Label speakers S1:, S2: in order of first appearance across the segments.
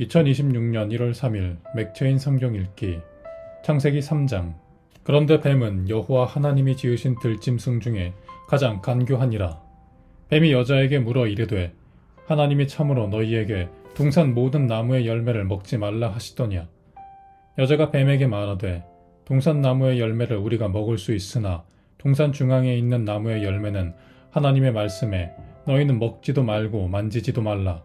S1: 2026년 1월 3일 맥체인 성경 읽기 창세기 3장 그런데 뱀은 여호와 하나님이 지으신 들짐승 중에 가장 간교하니라 뱀이 여자에게 물어 이르되 하나님이 참으로 너희에게 동산 모든 나무의 열매를 먹지 말라 하시더냐 여자가 뱀에게 말하되 동산 나무의 열매를 우리가 먹을 수 있으나 동산 중앙에 있는 나무의 열매는 하나님의 말씀에 너희는 먹지도 말고 만지지도 말라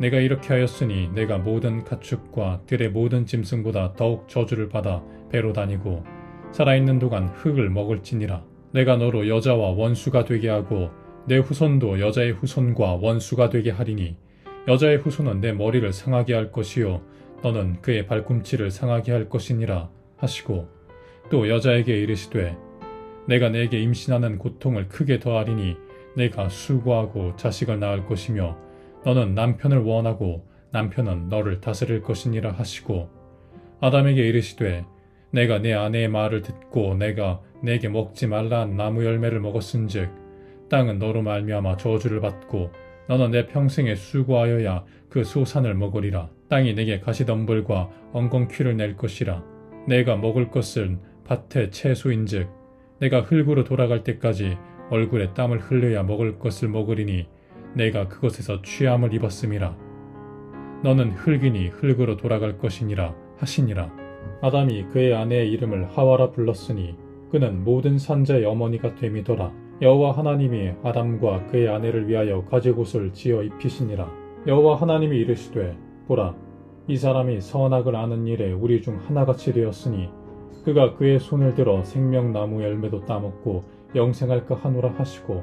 S1: 내가 이렇게 하였으니 내가 모든 가축과 들의 모든 짐승보다 더욱 저주를 받아 배로 다니고 살아있는 동안 흙을 먹을지니라. 내가 너로 여자와 원수가 되게 하고 내 후손도 여자의 후손과 원수가 되게 하리니 여자의 후손은 내 머리를 상하게 할 것이요 너는 그의 발꿈치를 상하게 할 것이니라 하시고 또 여자에게 이르시되 내가 내게 임신하는 고통을 크게 더하리니 내가 수고하고 자식을 낳을 것이며 너는 남편을 원하고 남편은 너를 다스릴 것이니라 하시고 아담에게 이르시되 내가 내 아내의 말을 듣고 내가 내게 먹지 말라 한 나무 열매를 먹었은즉 땅은 너로 말미암아 저주를 받고 너는 내 평생에 수고하여야 그 소산을 먹으리라 땅이 내게 가시덤불과 엉겅퀴를 낼 것이라 내가 먹을 것은 밭의 채소인즉 내가 흙으로 돌아갈 때까지 얼굴에 땀을 흘려야 먹을 것을 먹으리니 내가 그곳에서 취함을 입었음이라. 너는 흙이니 흙으로 돌아갈 것이니라 하시니라. 아담이 그의 아내의 이름을 하와라 불렀으니 그는 모든 산자의 어머니가 됨이더라. 여호와 하나님이 아담과 그의 아내를 위하여 가지곳을 지어 입히시니라. 여호와 하나님이 이르시되 보라 이 사람이 선악을 아는 일에 우리 중 하나같이 되었으니 그가 그의 손을 들어 생명나무 열매도 따먹고 영생할까 하노라 하시고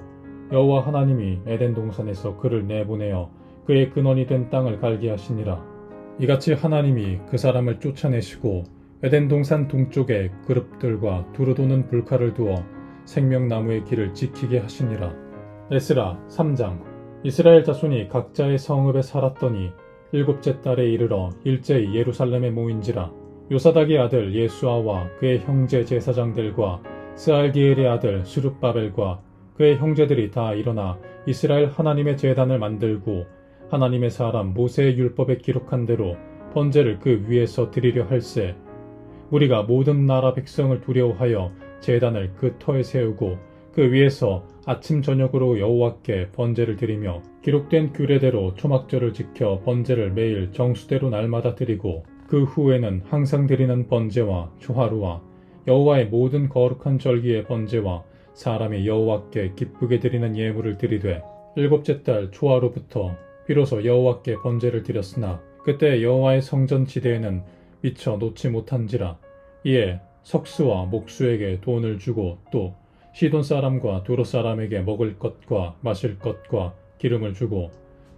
S1: 여호와 하나님이 에덴 동산에서 그를 내보내어 그의 근원이 된 땅을 갈게 하시니라. 이같이 하나님이 그 사람을 쫓아내시고 에덴 동산 동쪽에 그룹들과 두루 도는 불칼을 두어 생명나무의 길을 지키게 하시니라. 에스라 3장 이스라엘 자손이 각자의 성읍에 살았더니 일곱째 딸에 이르러 일제히 예루살렘에 모인지라 요사닥의 아들 예수아와 그의 형제 제사장들과 스알디엘의 아들 수룹바벨과 그의 형제들이 다 일어나 이스라엘 하나님의 재단을 만들고 하나님의 사람 모세의 율법에 기록한 대로 번제를 그 위에서 드리려 할세 우리가 모든 나라 백성을 두려워하여 재단을그 터에 세우고 그 위에서 아침 저녁으로 여호와께 번제를 드리며 기록된 규례대로 초막절을 지켜 번제를 매일 정수대로 날마다 드리고 그 후에는 항상 드리는 번제와 초하루와 여호와의 모든 거룩한 절기의 번제와 사람이 여호와께 기쁘게 드리는 예물을 드리되 일곱째 달 초하루부터 비로소 여호와께 번제를 드렸으나 그때 여호와의 성전 지대에는 미처 놓지 못한지라 이에 석수와 목수에게 돈을 주고 또 시돈 사람과 두로 사람에게 먹을 것과 마실 것과 기름을 주고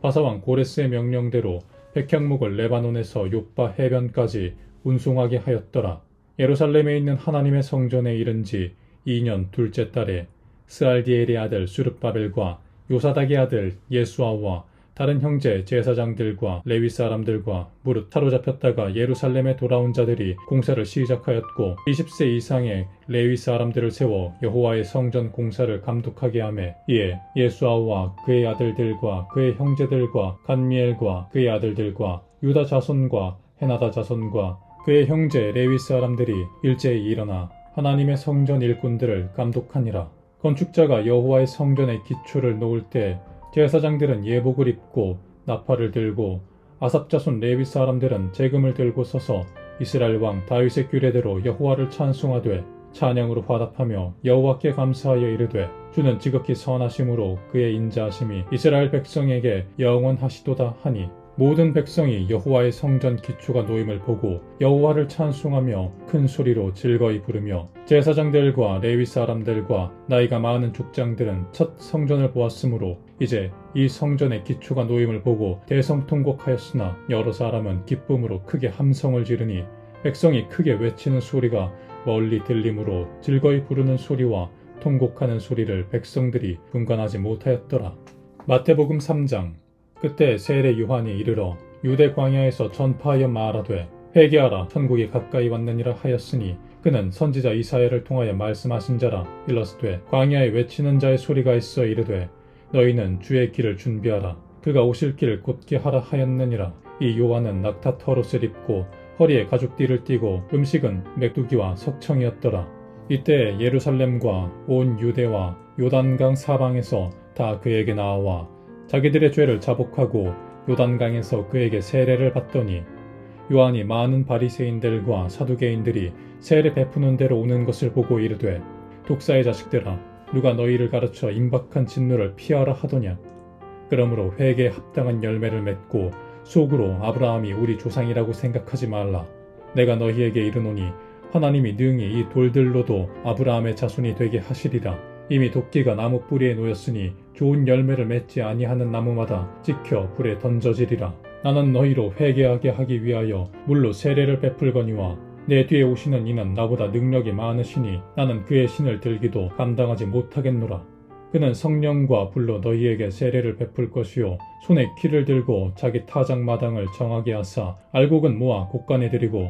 S1: 바사왕 고레스의 명령대로 백향목을 레바논에서 요파 해변까지 운송하게 하였더라. 예루살렘에 있는 하나님의 성전에 이른 지 2년 둘째 달에 스알디엘의 아들 수르바벨과 요사닥의 아들 예수아와 다른 형제 제사장들과 레위 사람들과 무릇 타로잡혔다가 예루살렘에 돌아온 자들이 공사를 시작하였고 20세 이상의 레위 사람들을 세워 여호와의 성전 공사를 감독하게 하며 이에 예수아와 그의 아들들과 그의 형제들과 간미엘과 그의 아들들과 유다 자손과 헤나다 자손과 그의 형제 레위 사람들이 일제히 일어나 하나님의 성전 일꾼들을 감독하니라. 건축자가 여호와의 성전의 기초를 놓을 때 제사장들은 예복을 입고 나팔을 들고 아삽 자손 레위 사람들은 재금을 들고 서서 이스라엘 왕 다윗의 규례대로 여호와를 찬송하되 찬양으로 화답하며 여호와께 감사하여 이르되 주는 지극히 선하심으로 그의 인자하심이 이스라엘 백성에게 영원하시도다 하니 모든 백성이 여호와의 성전 기초가 놓임을 보고 여호와를 찬송하며 큰 소리로 즐거이 부르며 제사장들과 레위 사람들과 나이가 많은 족장들은 첫 성전을 보았으므로 이제 이 성전의 기초가 놓임을 보고 대성통곡하였으나 여러 사람은 기쁨으로 크게 함성을 지르니 백성이 크게 외치는 소리가 멀리 들림으로 즐거이 부르는 소리와 통곡하는 소리를 백성들이 분간하지 못하였더라. 마태복음 3장 그때 세례 요한이 이르러 유대 광야에서 전파하여 말하되 회개하라 천국이 가까이 왔느니라 하였으니 그는 선지자 이사야를 통하여 말씀하신 자라 일러스되 광야에 외치는 자의 소리가 있어 이르되 너희는 주의 길을 준비하라 그가 오실 길을 곧게 하라 하였느니라 이 요한은 낙타 털옷을 입고 허리에 가죽띠를 띠고 음식은 맥두기와 석청이었더라 이때 예루살렘과 온 유대와 요단강 사방에서 다 그에게 나와 자기들의 죄를 자복하고 요단강에서 그에게 세례를 받더니 요한이 많은 바리새인들과 사두개인들이 세례 베푸는 대로 오는 것을 보고 이르되 독사의 자식들아 누가 너희를 가르쳐 임박한 진노를 피하라 하더냐 그러므로 회개에 합당한 열매를 맺고 속으로 아브라함이 우리 조상이라고 생각하지 말라 내가 너희에게 이르노니 하나님이 능히 이 돌들로도 아브라함의 자손이 되게 하시리라 이미 도끼가 나무 뿌리에 놓였으니 좋은 열매를 맺지 아니하는 나무마다 찍혀 불에 던져지리라. 나는 너희로 회개하게 하기 위하여 물로 세례를 베풀거니와 내 뒤에 오시는 이는 나보다 능력이 많으시니 나는 그의 신을 들기도 감당하지 못하겠노라. 그는 성령과 불로 너희에게 세례를 베풀 것이요 손에 키를 들고 자기 타작 마당을 정하게 하사 알곡은 모아 곡간에 들이고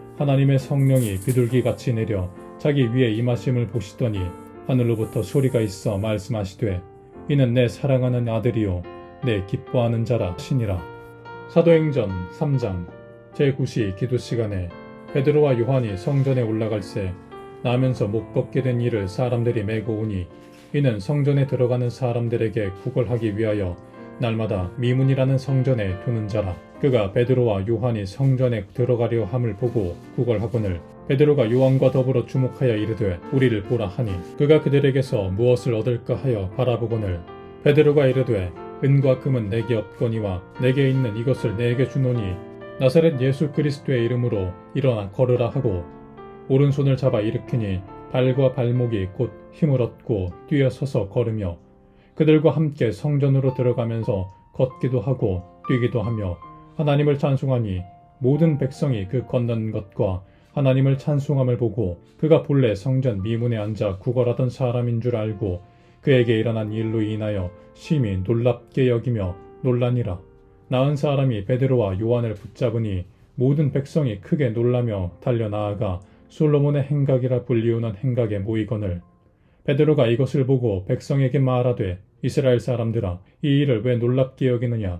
S1: 하나님의 성령이 비둘기같이 내려 자기 위에 임하심을 보시더니 하늘로부터 소리가 있어 말씀하시되 이는 내 사랑하는 아들이요 내 기뻐하는 자라 신이라 사도행전 3장 제9시 기도 시간에 베드로와 요한이 성전에 올라갈새 나면서 못 걷게 된 이를 사람들이 메고 오니 이는 성전에 들어가는 사람들에게 구걸하기 위하여 날마다 미문이라는 성전에 두는 자라 그가 베드로와 요한이 성전에 들어가려 함을 보고 구걸 하거늘 베드로가 요한과 더불어 주목하여 이르되 우리를 보라 하니 그가 그들에게서 무엇을 얻을까 하여 바라보거늘 베드로가 이르되 은과 금은 내게 없거니와 내게 있는 이것을 내게 주노니 나사렛 예수 그리스도의 이름으로 일어나 걸으라 하고 오른손을 잡아 일으키니 발과 발목이 곧 힘을 얻고 뛰어서서 걸으며 그들과 함께 성전으로 들어가면서 걷기도 하고 뛰기도 하며 하나님을 찬송하니 모든 백성이 그 건넌 것과 하나님을 찬송함을 보고 그가 본래 성전 미문에 앉아 구걸하던 사람인 줄 알고 그에게 일어난 일로 인하여 심히 놀랍게 여기며 놀라니라. 나은 사람이 베드로와 요한을 붙잡으니 모든 백성이 크게 놀라며 달려 나아가 솔로몬의 행각이라 불리우는 행각에 모이거늘 베드로가 이것을 보고 백성에게 말하되 이스라엘 사람들아 이 일을 왜 놀랍게 여기느냐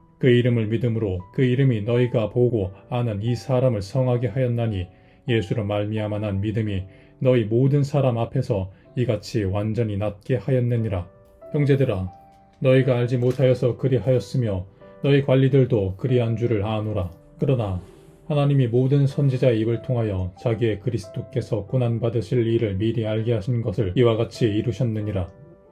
S1: 그 이름을 믿음으로 그 이름이 너희가 보고 아는 이 사람을 성하게 하였나니 예수로 말미암아 난 믿음이 너희 모든 사람 앞에서 이같이 완전히 낫게 하였느니라. 형제들아, 너희가 알지 못하여서 그리하였으며 너희 관리들도 그리한 줄을 아노라. 그러나 하나님이 모든 선지자의 입을 통하여 자기의 그리스도께서 고난받으실 일을 미리 알게 하신 것을 이와 같이 이루셨느니라.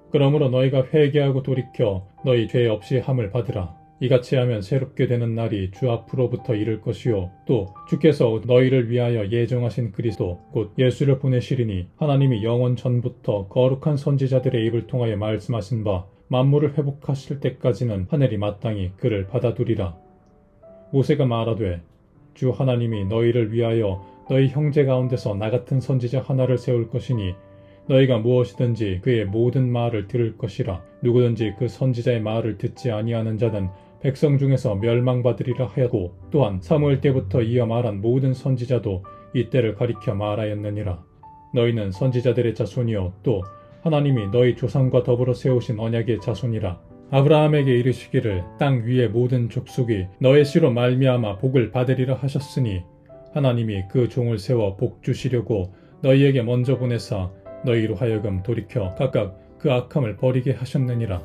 S1: 그러므로 너희가 회개하고 돌이켜 너희 죄 없이 함을 받으라. 이같이 하면 새롭게 되는 날이 주 앞으로부터 이를 것이요 또 주께서 너희를 위하여 예정하신 그리스도 곧 예수를 보내시리니 하나님이 영원 전부터 거룩한 선지자들의 입을 통하여 말씀하신 바 만물을 회복하실 때까지는 하늘이 마땅히 그를 받아두리라 모세가 말하되 주 하나님이 너희를 위하여 너희 형제 가운데서 나 같은 선지자 하나를 세울 것이니 너희가 무엇이든지 그의 모든 말을 들을 것이라 누구든지 그 선지자의 말을 듣지 아니하는 자는 백성 중에서 멸망받으리라 하였고 또한 사무엘 때부터 이어 말한 모든 선지자도 이때를 가리켜 말하였느니라 너희는 선지자들의 자손이요 또 하나님이 너희 조상과 더불어 세우신 언약의 자손이라 아브라함에게 이르시기를 땅 위의 모든 족속이 너의 씨로 말미암아 복을 받으리라 하셨으니 하나님이 그 종을 세워 복 주시려고 너희에게 먼저 보내사 너희로 하여금 돌이켜 각각 그 악함을 버리게 하셨느니라.